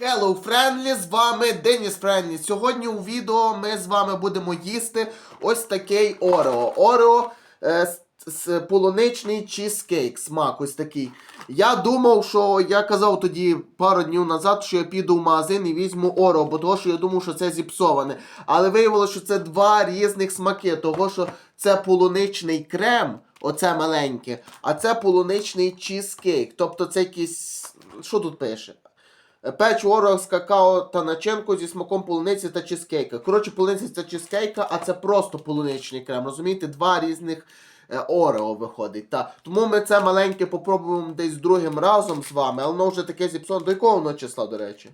Hello, Friendly, з вами Деніс Френлі. Сьогодні у відео ми з вами будемо їсти ось такий Орео. Орео е, з, полуничний чізкейк, смак ось такий. Я думав, що я казав тоді пару днів назад, що я піду в магазин і візьму Орео, бо того, що я думав, що це зіпсоване. Але виявилося, що це два різних смаки, того що це полуничний крем, оце маленьке, а це полуничний чізкейк. Тобто це якийсь. Що тут пише? Печ Орео з какао та начинку зі смаком полуниці та чизкейка. Коротше, полуниця це чизкейка, а це просто полуничний крем. Розумієте, два різних е, Орео виходить. Та. Тому ми це маленьке попробуємо десь другим разом з вами, але воно вже таке зіпсоване. До якого воно числа, до речі?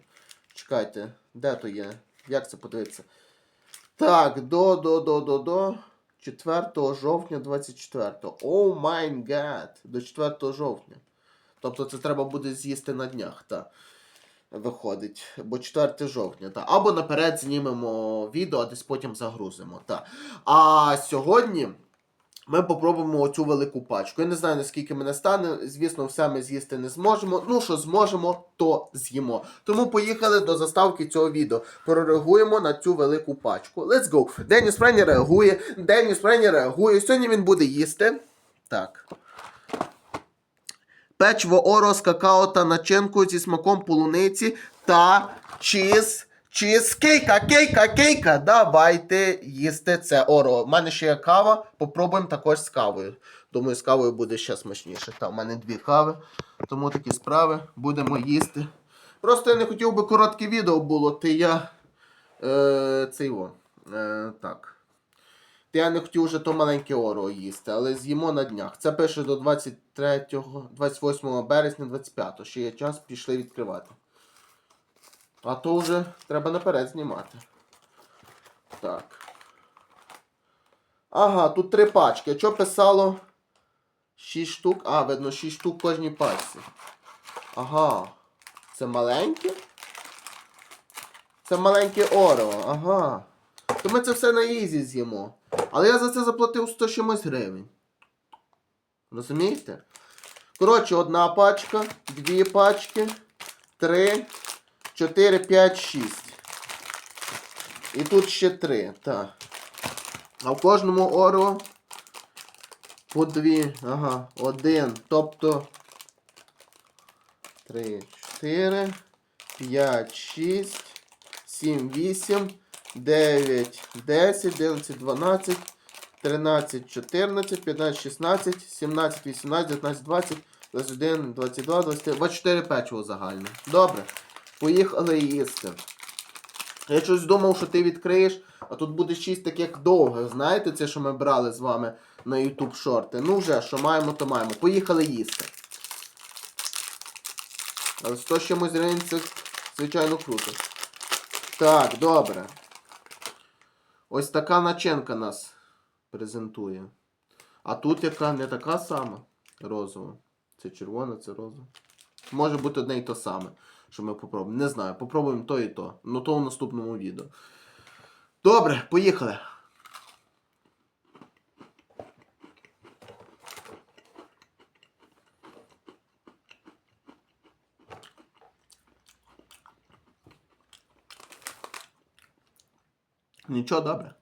Чекайте, де то є? Як це подивитися? Так, до, до, до, до, до. 4 жовтня 24. О майн гад. До 4 жовтня. Тобто це треба буде з'їсти на днях, так виходить, бо 4 жовтня. Та. Або наперед знімемо відео, а десь потім загрузимо. Та. А сьогодні ми попробуємо оцю велику пачку. Я не знаю, наскільки мене стане. Звісно, все ми з'їсти не зможемо. Ну, що зможемо, то з'їмо. Тому поїхали до заставки цього відео. Прореагуємо на цю велику пачку. Let's go. Деніс Френі реагує. Деніс Френі реагує. Сьогодні він буде їсти. Так. Печиво Оро з какао та начинкою зі смаком полуниці та чіз. Чіз кейка, кейка, кейка. Давайте їсти це оро. У мене ще є кава. Попробуємо також з кавою. Думаю, з кавою буде ще смачніше. Та, у мене дві кави. Тому такі справи. Будемо їсти. Просто я не хотів би коротке відео було, ти я. Е, це його. Е, так. Я не хотів вже то маленьке оро їсти, але з'їмо на днях. Це пише до 23, 28 березня 25. Ще є час, пішли відкривати. А то вже треба наперед знімати. Так. Ага, тут три пачки. Що писало? 6 штук. А, видно, 6 штук в кожній пачці. Ага. Це маленьке? Це маленьке Орео, ага. То ми це все на ізі з'їмо. Але я за це заплатив 100 чимось гривень. Розумієте? Коротше, одна пачка, дві пачки, три, чотири, п'ять, шість. І тут ще три. Так. А в кожному оро по дві. Ага, один. Тобто. Три, чотири, п'ять, шість, сім, вісім. 9, 10, 11, 12, 13, 14, 15, 16, 17, 18, 19, 20, 21, 22, 23, 24 печиво загальне. Добре. Поїхали їсти. Я щось думав, що ти відкриєш, а тут буде 6 таких довгих. Знаєте, це, що ми брали з вами на YouTube шорти. Ну вже, що маємо, то маємо. Поїхали їсти. Але 100 чимось гривень це, звичайно, круто. Так, добре. Ось така начинка нас презентує. А тут яка не така сама розова. Це червона, це розова. Може бути одне і то саме, що ми попробуємо. Не знаю, попробуємо то і то. Ну то в наступному відео. Добре, поїхали. Нічого добре.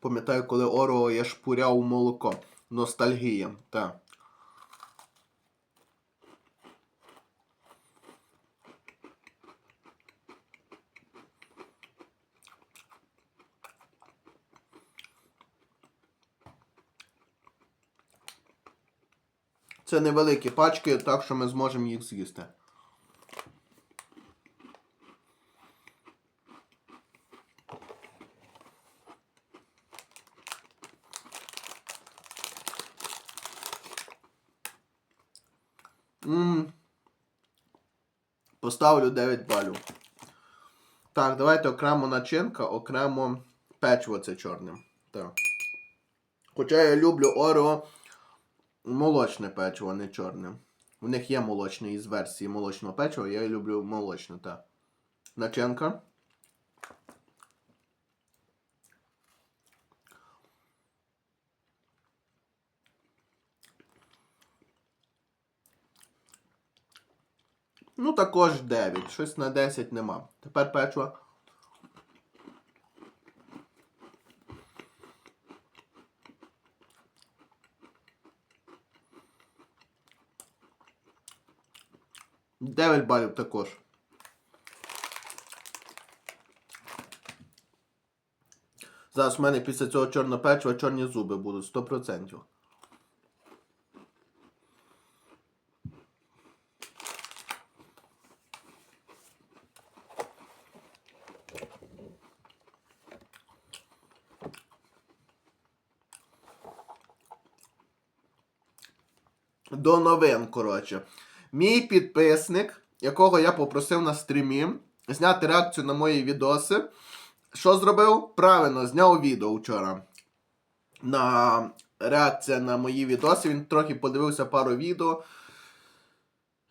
Пам'ятаю, коли Орео я шпуряв молоко. Ностальгія. Так. Це невеликі пачки, так що ми зможемо їх з'їсти. Ммм. Поставлю 9 балів. Так, давайте окремо начинка, окремо печиво це чорне. Так. Хоча я люблю Орео молочне печиво, не чорне. В них є молочний із версії молочного печива, я люблю молочне, та. Начинка. Ну, також 9. Щось на 10 нема. Тепер печиво. Дев'ять балів також. Зараз в мене після цього чорного печива чорні зуби будуть 100%. До новин, коротше. Мій підписник, якого я попросив на стрімі, зняти реакцію на мої відоси. Що зробив? Правильно, зняв відео вчора. На реакція на мої відоси. Він трохи подивився пару відео.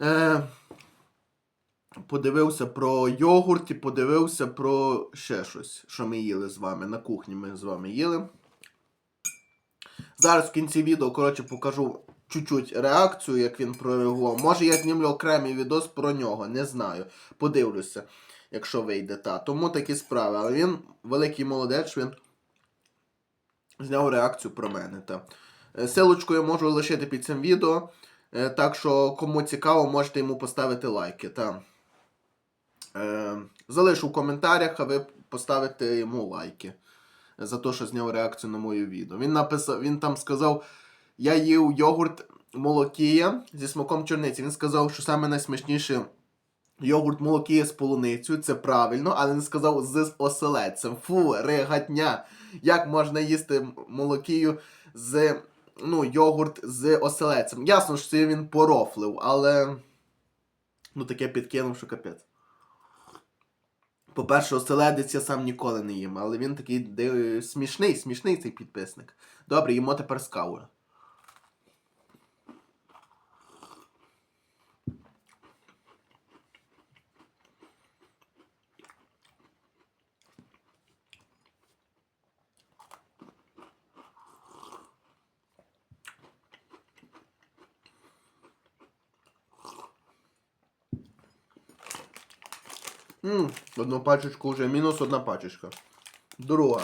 Е, подивився про йогурт і подивився про ще щось, що ми їли з вами. На кухні ми з вами їли. Зараз в кінці відео, коротше, покажу чуть-чуть реакцію, як він прореагував. Може я знімлю окремий відос про нього, не знаю. Подивлюся, якщо вийде та. Тому такі справи. Але він великий молодець, він зняв реакцію про мене. Та. Е, Силочку я можу лишити під цим відео. Е, Так що, кому цікаво, можете йому поставити лайки. Та. Е, залишу в коментарях, а ви поставите йому лайки. За те, що зняв реакцію на моє відео. Він написав, він там сказав. Я їв йогурт молокія зі смаком чорниці. Він сказав, що саме найсмачніше йогурт молокія з полуницею. Це правильно, але він сказав з оселедцем. Фу, регатня. Як можна їсти молокію з ну, йогурт з оселедцем? Ясно, що він порофлив, але ну таке підкинув, що капець. По-перше, оселедець я сам ніколи не їм, але він такий смішний, смішний цей підписник. Добре, їмо тепер з. Ммм, одну пачечку вже, мінус одна пачечка. Друга.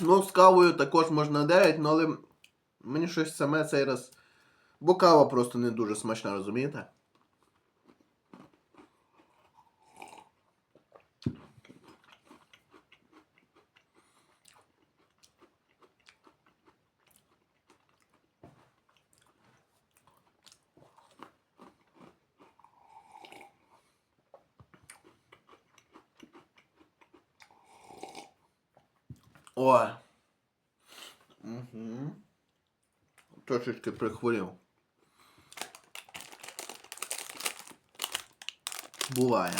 Ну, з кавою також можна 9, ну, але мені щось саме цей раз. Бо кава просто не дуже смачна, розумієте? Ой. Угу. Трошечки прихворів. Буває.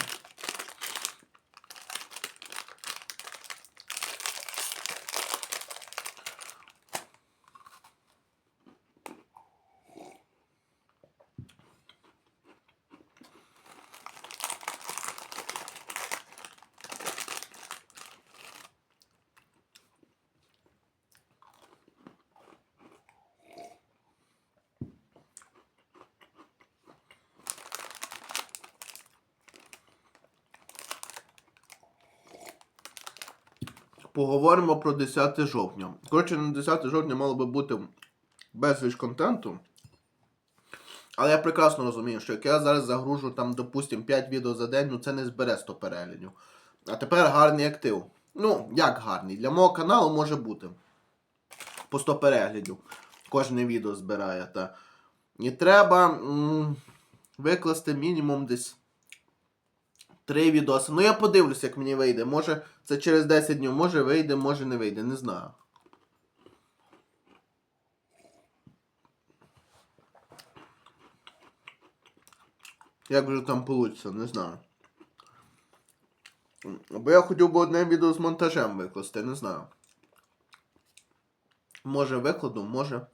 Поговоримо про 10 жовтня. Коротше, на 10 жовтня мало би бути безліч контенту. Але я прекрасно розумію, що як я зараз загружу там, допустим, 5 відео за день, ну це не збере 100 переглядів. А тепер гарний актив. Ну, як гарний? Для мого каналу може бути. По 100 переглядів. Кожне відео збирає. Та. І треба м- викласти мінімум десь 3 відоси. Ну я подивлюсь, як мені вийде. Може це через 10 днів, може вийде, може не вийде, не знаю. Як вже там вийде, не знаю. Бо я хотів би одне відео з монтажем викласти, не знаю. Може викладу, може.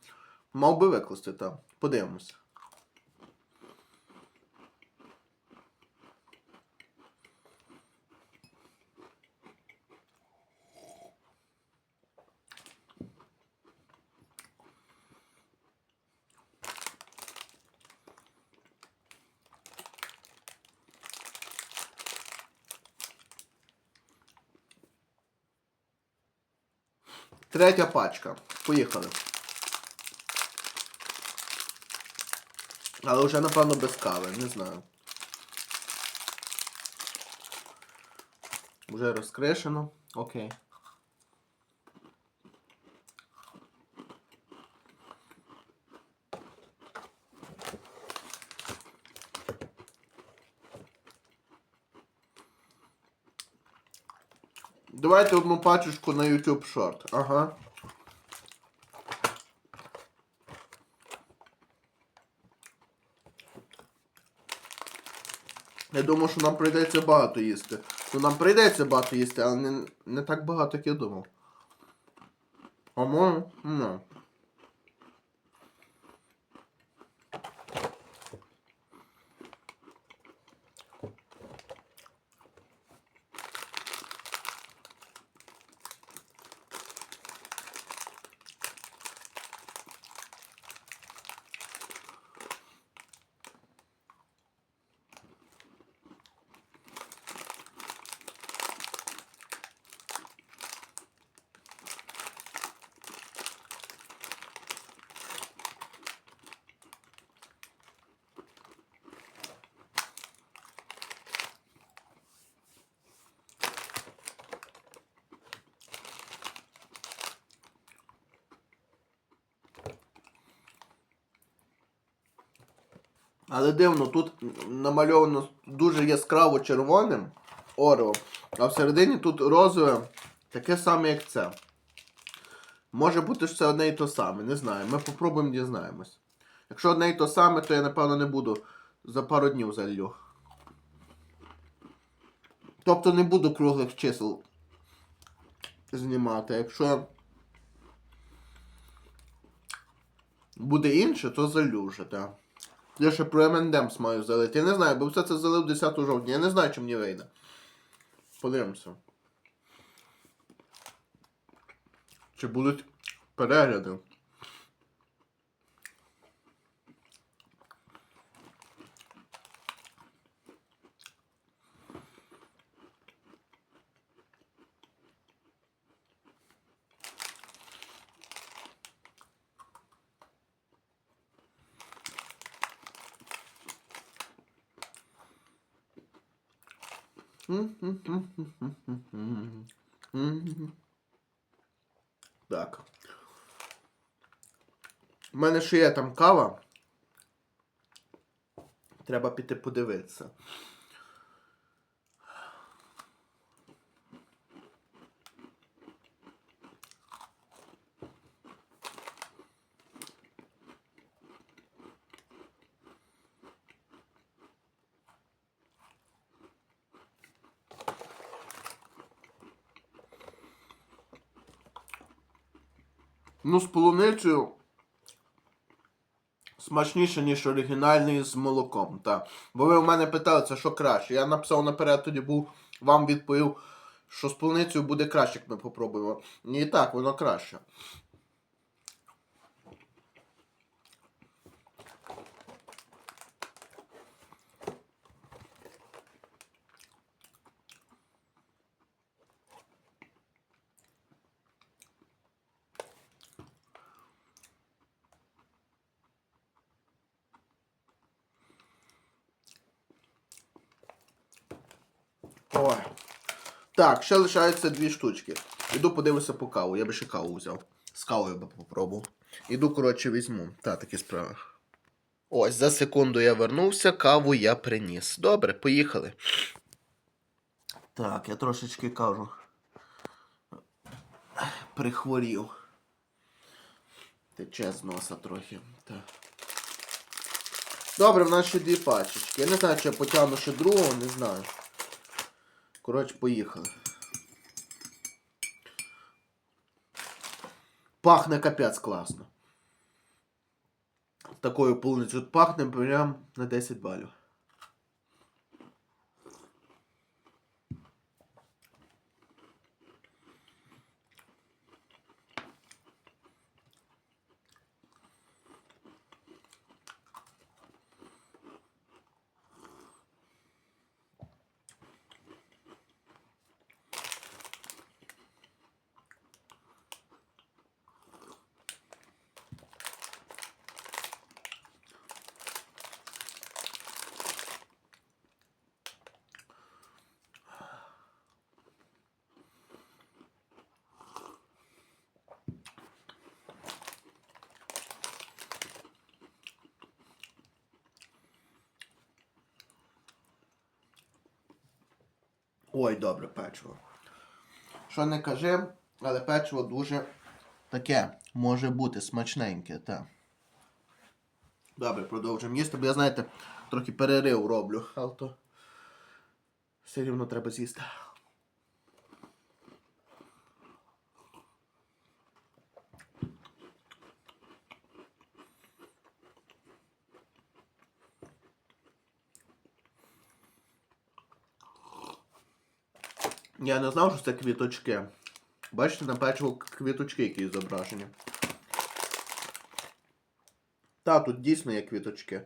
Мав би викласти, так. Подивимося. Третя пачка. Поїхали. Але вже, напевно, без кави, не знаю. Вже розкришено. Окей. Давайте одну пачечку на YouTube Short. Ага. Я думав, що нам прийдеться багато їсти. Ну нам прийдеться багато їсти, але не, не так багато, як я думав. А може? Ну. Але дивно, тут намальовано дуже яскраво червоним Орео, а всередині тут розове, таке саме, як це. Може бути, що це одне і то саме, не знаю. Ми попробуємо дізнаємось. Якщо одне і то саме, то я напевно не буду за пару днів залью. Тобто не буду круглих чисел знімати. Якщо буде інше, то залю вже, так. Я ще про МНДМС маю залити. Я не знаю, бо все це залив 10 жовтня. Я не знаю, чи мені вийде. Подивимося. Чи будуть перегляди? Так. У мене ще є там кава. Треба піти подивитися. Ну, з полуницею смачніше, ніж оригінальний з молоком. Та. Бо ви в мене питали, що краще. Я написав наперед, тоді був, вам відповів, що з полуницею буде краще, як ми попробуємо. І так, воно краще. Ой. Так, ще лишаються дві штучки. Іду подивлюся по каву. Я би ще каву взяв. З кавою би попробував. Іду, коротше, візьму. Та, такі справи. Ось, за секунду я вернувся, каву я приніс. Добре, поїхали. Так, я трошечки кажу. Прихворів. Тече з носа трохи. Так. Добре, в нас ще дві пачечки. Я не знаю, чи я потягну ще другого, не знаю. Коротше, поїхали. Пахне капець класно. Такою полуницею пахне прям на 10 балів. Ой, добре печиво. Що не кажи, але печиво дуже таке може бути смачненьке, Та. Добре, продовжуємо їсти, бо я, знаєте, трохи перерив роблю, але то все рівно треба з'їсти. Я не знав, що це квіточки. Бачите, на печиво квіточки які зображені. Та, тут дійсно є квіточки.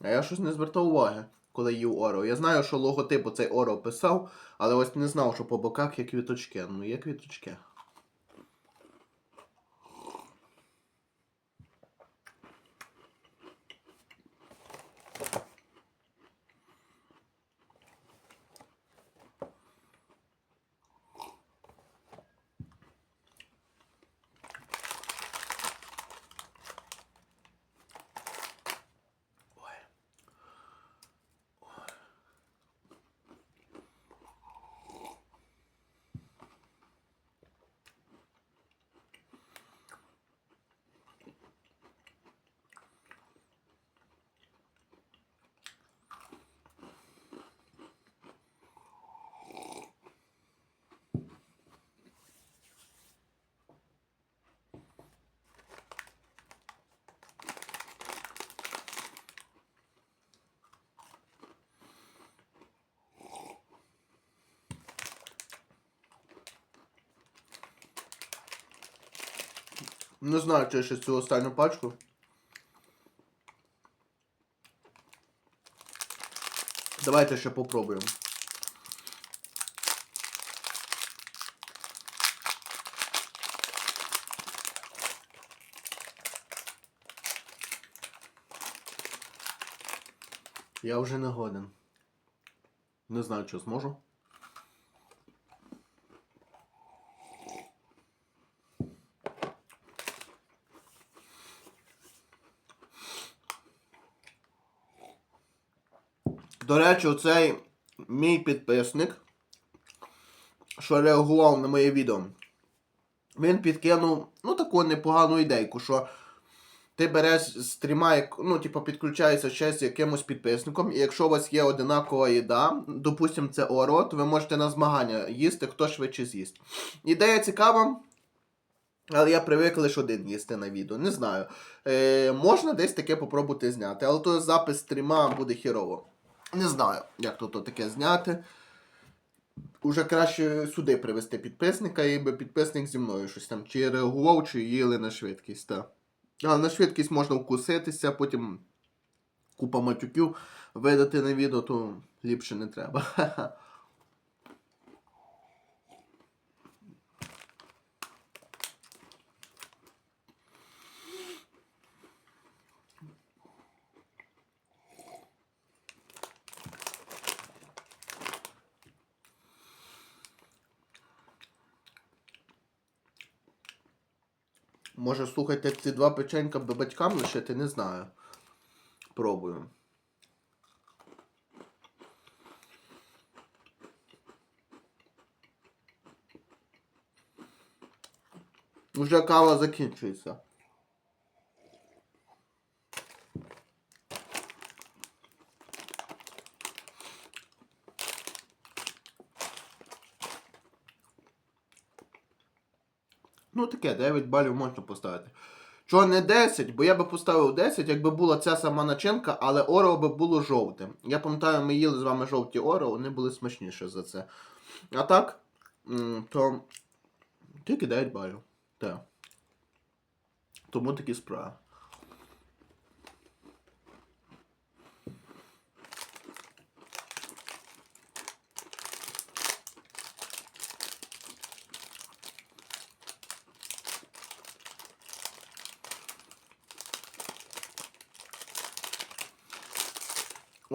А я щось не звертав уваги, коли їв Оро. Я знаю, що логотип цей Оро писав, але ось не знав, що по боках є квіточки. Ну, є квіточки. Не знаю, чи я ще цю останню пачку. Давайте ще попробуємо. Я вже не годен. Не знаю, чи зможу. До речі, оцей мій підписник, що реагував на моє відео, він підкинув ну, таку непогану ідейку, що ти береш стріма, ну, типу, підключаєшся ще з якимось підписником, і якщо у вас є одинакова їда, допустимо, це оро, то ви можете на змагання їсти, хто швидше з'їсть. Ідея цікава. Але я привик лише один їсти на відео. Не знаю. Е, можна десь таке попробувати зняти, але то запис стріма буде хірово. Не знаю, як то таке зняти. Уже краще сюди привезти підписника, і би підписник зі мною щось там чи реагував, чи їли на швидкість. Та. А на швидкість можна вкуситися, потім купа матюків видати на відео, то ліпше не треба. Може, слухайте, ці два печенька батькам лишити, не знаю. Пробую. Уже кава закінчується. Ну таке, 9 балів можна поставити. Чого не 10, бо я би поставив 10, якби була ця сама начинка, але Орео би було жовте. Я пам'ятаю, ми їли з вами жовті Орео, вони були смачніші за це. А так, то тільки 9 балів. Так. Тому такі справи.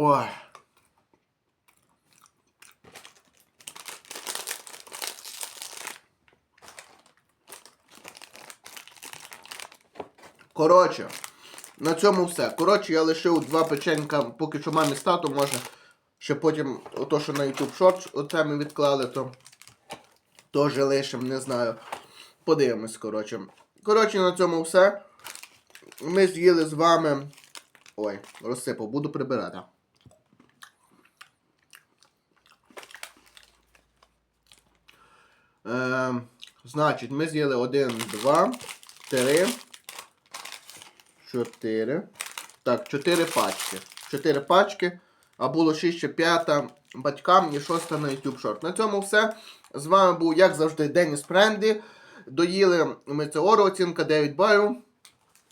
Ой. Коротше, на цьому все. Коротше, я лишив два печенька, поки що мамі з татом може. Ще потім, ото, що на YouTube Shorts, оце ми відклали, то теж лишим, не знаю. Подивимось, коротше. Коротше, на цьому все. Ми з'їли з вами. Ой, розсипав, буду прибирати. Е, значить, ми з'їли 1, 2, 3, 4. Так, 4 пачки. 4 пачки. А було 6 ще 5 батькам і 6 на YouTube Short. На цьому все. З вами був, як завжди, Деніс Френді. Доїли ми це оцінка 9 балів.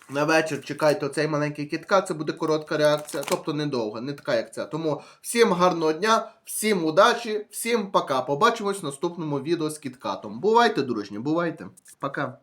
На вечір чекайте оцей маленький кітка, це буде коротка реакція, тобто недовга, не така як ця. Тому всім гарного дня, всім удачі, всім пока. Побачимось в наступному відео з кіткатом. Бувайте, дружні, бувайте. Пока.